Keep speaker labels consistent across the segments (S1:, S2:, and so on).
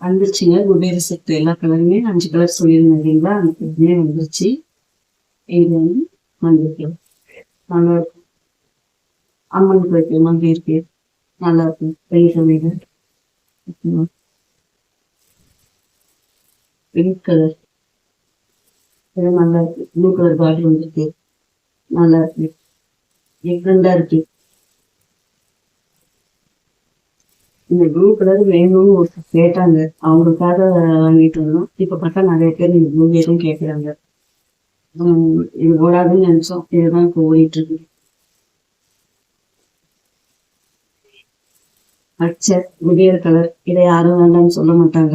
S1: வந்துருச்சுங்க குபேர செட்டு எல்லா கலருமே. அஞ்சு கலர் சொல்லியிருந்தேன் இல்லைங்களா? அந்த கலருமே வந்துருச்சு. இது வந்து வந்திருக்கு நல்லா இருக்கும். அம்மனுக்கு வைக்கிற மாதிரி இருக்கு. நல்லா இருக்கும். பெரிய சமையல். பிங்க் கலர் நல்லா இருக்கு. ப்ளூ கலர் பாட்டில் வந்துருக்கு. நல்லா இருக்கு. டிஃப்ரெண்டா இருக்கு. இந்த ப்ளூ கலர் வேணும்னு ஒரு கேட்டாங்க. அவங்களுக்காக வாங்கிட்டு வந்தோம். இப்ப பார்த்தா நிறைய பேர் இந்த ப்ளூ வேணும் கேட்குறாங்க இது ஓடாதுன்னு நினைச்சோம். இதுதான் இப்போ ஓடிட்டு இருக்கு பச்சை குடியர் கலர் இதை யாரும் வேண்டாம்னு சொல்ல மாட்டாங்க.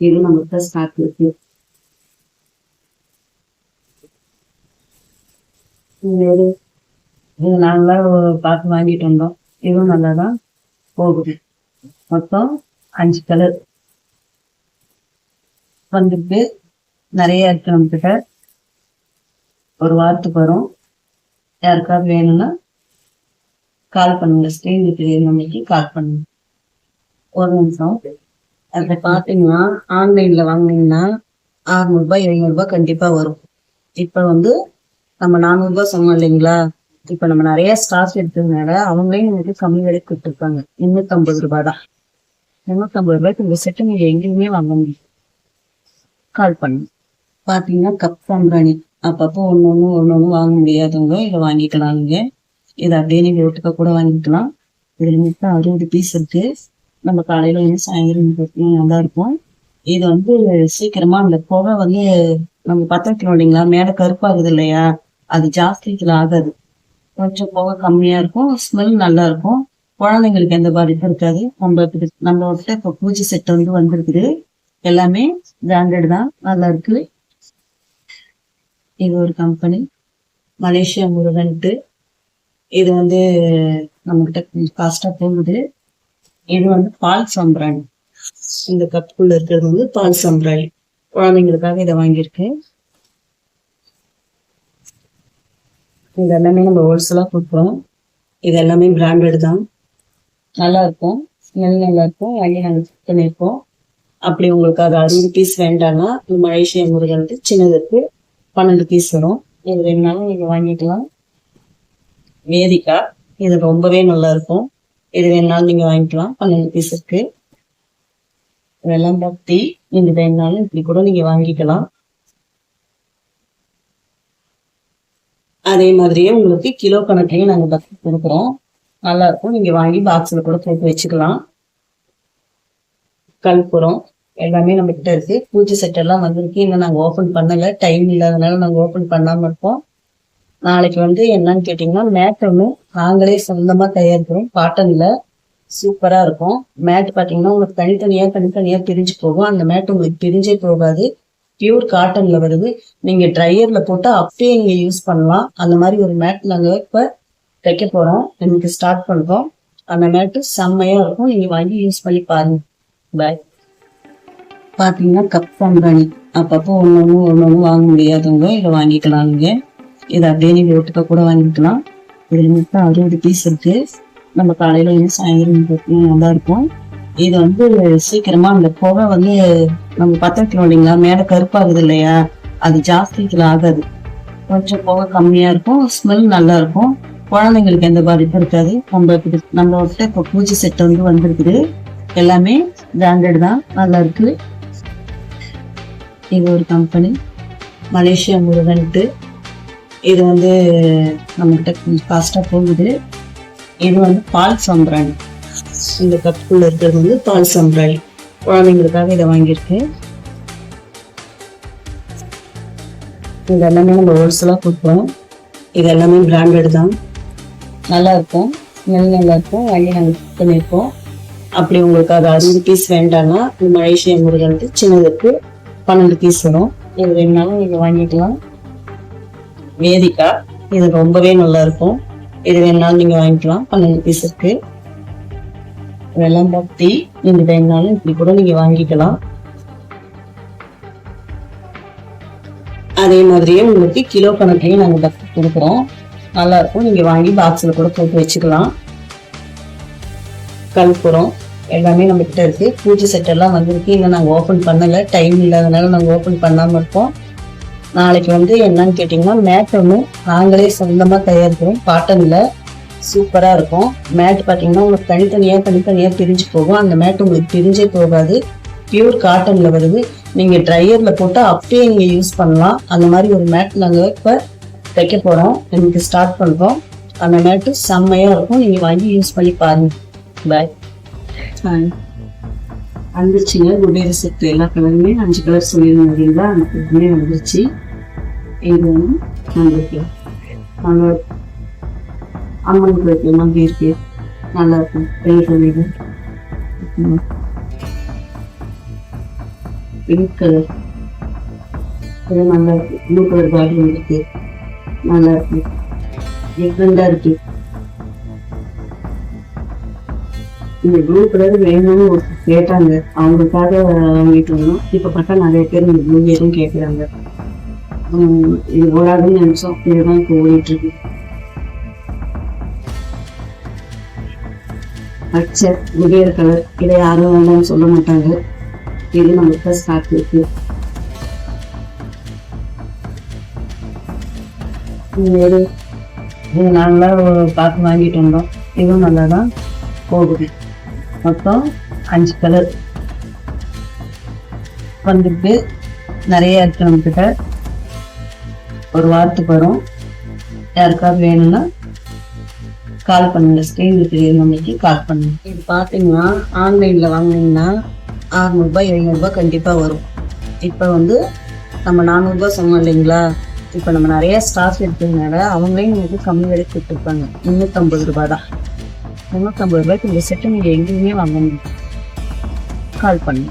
S1: இது நம்மகிட்ட ஸ்டாக் இருக்கு. இது நாங்களாம் பார்த்து வாங்கிட்டு வந்தோம். இதுவும் நல்லா தான் போகுது. மொத்தம் அஞ்சு கலர் வந்துட்டு நிறைய இருக்கு நம்மக்கிட்ட ஒரு வாரத்துக்கு வரும். யாருக்காவது வேணும்னா கால் பண்ணுங்க. ஸ்க்ரீன் தெரியுற கால் பண்ணுங்க. ஒரு நிமிஷம். அதை பார்த்தீங்கன்னா ஆன்லைனில் வாங்கினீங்கன்னா அறுநூறுபா எழுநூறுபா கண்டிப்பாக வரும். இப்போ வந்து நம்ம நானூறுபா சொன்னோம் இல்லைங்களா? இப்போ நம்ம நிறைய ஸ்டார்ஸ் எடுத்ததுனால அவங்களே வந்துட்டு கம்மி விலைக்கு கொடுத்துருப்பாங்க. முந்நூற்றம்பது ரூபாய் தான் எண்ணூத்தம்பது ரூபாய்க்கு இந்த செட்டு நீங்கள் எங்கேயுமே வாங்க முடியும் கால் பண்ணு பார்த்தீங்கன்னா கப் சாம்பிராணி அப்பப்போ ஒன்று ஒன்று ஒன்று ஒன்று வாங்க முடியாதவங்க இதை வாங்கிக்கலாம் நீங்கள் இதை அப்படியே நீங்கள் ஒட்டுக்க கூட வாங்கிக்கலாம். இதில் மொத்தம் அறுபது பீஸ் இருக்கு. நம்ம காலையில் வந்து சாயந்தரம் பார்த்தீங்கன்னா நல்லா இருக்கும். இது வந்து சீக்கிரமா அந்த புகை வந்து நம்ம பற்ற இல்லைங்களா? மேலே கருப்பாகுது இல்லையா? அது ஜாஸ்தி இதில் ஆகாது. கொஞ்சம் புகை கம்மியாக இருக்கும். ஸ்மெல் நல்லா இருக்கும். குழந்தைங்களுக்கு எந்த பாதிப்பும் இருக்காது. நம்ம இப்ப- நம்ம இப்போ பூஜை செட் வந்து வந்திருக்குது. எல்லாமே பிராண்டட் தான். நல்லா இருக்கு. இது ஒரு கம்பெனி மலேசியா முருகன்ட்டு இது. வந்து நம்மகிட்ட கொஞ்சம் காஸ்டாக போகுது. இது வந்து பால் சாம்பிராணி. இந்த கப்புக்குள்ள இருக்கிறது வந்து பால் சாம்பிராணி. குழந்தைங்களுக்காக இதை வாங்கியிருக்கேன் இது எல்லாமே நம்ம ஹோல்சேலாக கொடுக்குறோம் இது எல்லாமே பிராண்டட் தான். நல்லா இருக்கும் ஸ்மெல் நல்லா இருக்கும் வாங்கி நாங்கள் செக் பண்ணியிருக்கோம் அப்படி உங்களுக்கு அது அறுபது பீஸ் வேண்டாம்னா இந்த மலேசியா முருகன் வந்து சின்னதுக்கு பன்னெண்டு பீஸ் வரும். இது வேணுனாலும் நீங்கள் வாங்கிக்கலாம். வேதிக்கா இது ரொம்பவே நல்லா இருக்கும் இது வேணாலும் நீங்கள் வாங்கிக்கலாம். பன்னெண்டு பீஸ் இருக்கு. இதெல்லாம் பக்தி. இது வேணாலும் இப்படி கூட நீங்கள் வாங்கிக்கலாம். அதே மாதிரியே உங்களுக்கு கிலோ கணக்கையும் நாங்கள் பக்தி கொடுக்குறோம். நல்லாயிருக்கும் நீங்கள் வாங்கி பாக்ஸில் கூட போட்டு வச்சுக்கலாம். கல்புரம் எல்லாமே நம்ம கிட்ட இருக்கு. பூஜை செட்டெல்லாம் வந்திருக்கு. இன்னும் நாங்கள் ஓப்பன் பண்ணலை. டைம் இல்லாதனால நாங்கள் ஓப்பன் பண்ணாமல் இருக்கோம். நாளைக்கு வந்து என்னன்னு கேட்டிங்கன்னா மேட் நாங்களே சொந்தமாக தயாரிக்கிறோம் காட்டனில் சூப்பராக இருக்கும். மேட் பார்த்தீங்கன்னா உங்களுக்கு தனித்தனியாக தனித்தனியாக பிரிஞ்சு போகும். அந்த மேட் உங்களுக்கு பிரிஞ்சே போகாது. பியூர் காட்டன்ல வருது. நீங்க ட்ரையர்ல போட்டு அப்படியே நீங்க யூஸ் பண்ணலாம். அந்த மாதிரி ஒரு மேட் நாங்க இப்ப தைக்க போறோம். இன்னைக்கு ஸ்டார்ட் பண்றோம். அந்த மேட்டு செம்மையா இருக்கும். நீங்க வாங்கி யூஸ் பண்ணி பாருங்க. பாய் பாத்தீங்கன்னா கப் சாம்பிராணி அப்பப்போ ஒன்று ஒன்று ஒன்று ஒன்று வாங்க முடியாதவங்க இதை வாங்கிக்கலாம் நீங்க. இதை அப்படியே நீங்க ஒட்டுக்க கூட வாங்கிக்கலாம். இதில் மட்டும் அறுபது பீஸ் இருக்கு. நம்ம காலையில வந்து சாயந்தரம் பார்த்தீங்கன்னா நல்லா இருக்கும். இது வந்து சீக்கிரமா அந்த புகை வந்து நம்ம பற்ற வைக்கிறோம் இல்லைங்களா? மேலே கருப்பாகுது இல்லையா? அது ஜாஸ்தி இதில் ஆகாது. கொஞ்சம் புகை கம்மியா இருக்கும். ஸ்மெல் நல்லா இருக்கும். குழந்தைங்களுக்கு எந்த பாதிப்பும் இருக்காது. நம்ம நம்ம கிட்ட இப்போ பூஜை செட் வந்து வந்திருக்குது. எல்லாமே பிராண்டட் தான். நல்லா இருக்கு. இது ஒரு கம்பெனி மலேசியா முருகன்ட்டு. இது வந்து நம்மகிட்ட கொஞ்சம் காஸ்டாக போகுது. இது வந்து பால் சாம்பிராணி. இந்த கப்புக்குள்ள இருக்கிறது வந்து பால் சாம்பிராணி குழந்தைங்களுக்காக இதை வாங்கியிருக்கேன். இது எல்லாமே நம்ம ஹோல்சேலாக கொடுப்போம். இது எல்லாமே பிராண்டட் தான். நல்லா இருக்கும். ஸ்மெல் நல்லா இருக்கும். வாங்கி நாங்கள் குக் பண்ணியிருக்கோம் அப்படி உங்களுக்கு அது அறுபது பீஸ் வேண்டாம்னா இந்த மலேசியா முருகன் வந்து சின்னதுக்கு பன்னெண்டு பீஸ் வரும். இது வேணாலும் நீங்கள் வாங்கிக்கலாம். வேதிக்கா இது ரொம்பவே நல்லா இருக்கும். இது வேணாலும் நீங்கள் வாங்கிக்கலாம். பன்னெண்டு பீஸ் இருக்குது வெள்ளம் பக்தி இது வேணாலும் இப்படி கூட நீங்க வாங்கிக்கலாம். அதே மாதிரியே உங்களுக்கு கிலோ கணக்குலையும் நாங்க பக்தி கொடுக்குறோம். நல்லா இருக்கும். நீங்க வாங்கி பாக்ஸ்ல கூட போட்டு வச்சுக்கலாம். கல்புரம் எல்லாமே நம்ம கிட்ட இருக்கு. பூஜை செட் எல்லாம் வந்திருக்கு. இன்னும் நாங்கள் ஓப்பன் பண்ணல. டைம் இல்லாதனால நாங்கள் ஓப்பன் பண்ணாம இருக்கோம். நாளைக்கு வந்து என்னன்னு கேட்டிங்கன்னா மேட் ஒன்று நாங்களே சொந்தமாக தயாரிக்கிறோம் காட்டனில் சூப்பராக இருக்கும். மேட் பார்த்தீங்கன்னா உங்களுக்கு தனித்தனியாக தனித்தனியாக பிரிஞ்சு போகும். அந்த மேட் உங்களுக்கு பிரிஞ்சே போகாது. பியூர் காட்டனில் வருது. நீங்கள் ட்ரையரில் போட்டு அப்படியே நீங்கள் யூஸ் பண்ணலாம். அந்த மாதிரி ஒரு மேட் நாங்கள் இப்போ தைக்க போகிறோம் இன்னைக்கு ஸ்டார்ட் பண்ணுறோம் அந்த மேட்டு செம்மையாக இருக்கும். நீங்கள் வாங்கி யூஸ் பண்ணி பாருங்கள் பாய் வந்துருச்சுங்க. குபேர செட்டு எல்லா கலருமே அஞ்சு கலர் சொல்லியிருந்தீங்களா அந்த கலருமே வந்துருச்சு. இது வந்து நம்மளுக்கு நல்லா அம்மன் வைக்கிற மாதிரி இருக்கு. நல்லா இருக்கும் பெயர் சொல்லிடு. பிங்க் கலர் இது நல்லா இருக்கு. ப்ளூ கலர் பாடி இருக்கு நல்லா இருக்கு. டிஃப்ரெண்டா இருக்கு. இந்த ப்ளூ கலர் வேணும்னு ஒரு கேட்டாங்க. அவங்களுக்காக வாங்கிட்டு வந்தோம். இப்போ பார்த்தா நிறைய பேர் இந்த ப்ளூ எதுவும் கேட்குறாங்க இது ஓடாதுன்னு நினைச்சோம். இதுதான் இப்போ ஓடிட்டு இருக்கு. பச்சை குபேர கலர் இதை யாரும் வேண்டாம்னு சொல்ல மாட்டாங்க. இது நம்மளுக்கு ஸ்டாக் இருக்கு இது நல்லா பார்த்து வாங்கிட்டு வந்தோம். இதுவும் நல்லா தான் போகுது. மொத்தம் அஞ்சு கலர் வந்துட்டு நிறைய இருக்கு நம்மக்கிட்ட ஒரு வாரத்துக்கு வரும். யாருக்காவது வேணும்னா கால் பண்ணுங்க. ஸ்க்ரீனில் தெரியுற நம்பருக்கு கால் பண்ணுங்க. இது பார்த்தீங்கன்னா ஆன்லைனில் வாங்கினீங்கன்னா அறநூறுபா எழுநூறுபா கண்டிப்பாக வரும். இப்போ வந்து நம்ம நானூறுபா சொன்னோம் இல்லைங்களா? இப்போ நம்ம நிறைய ஸ்டாஃப் எடுத்ததுனால அவங்களே எனக்கு கம்மி விலைக்கு கொடுத்துருப்பாங்க. முந்நூற்றம்பது ரூபா தான் முந்நூற்றம்பது ரூபாய்க்கு இந்த செட்டு நீங்கள் எங்கேயுமே வாங்க முடியும் கால் பண்ணுங்க.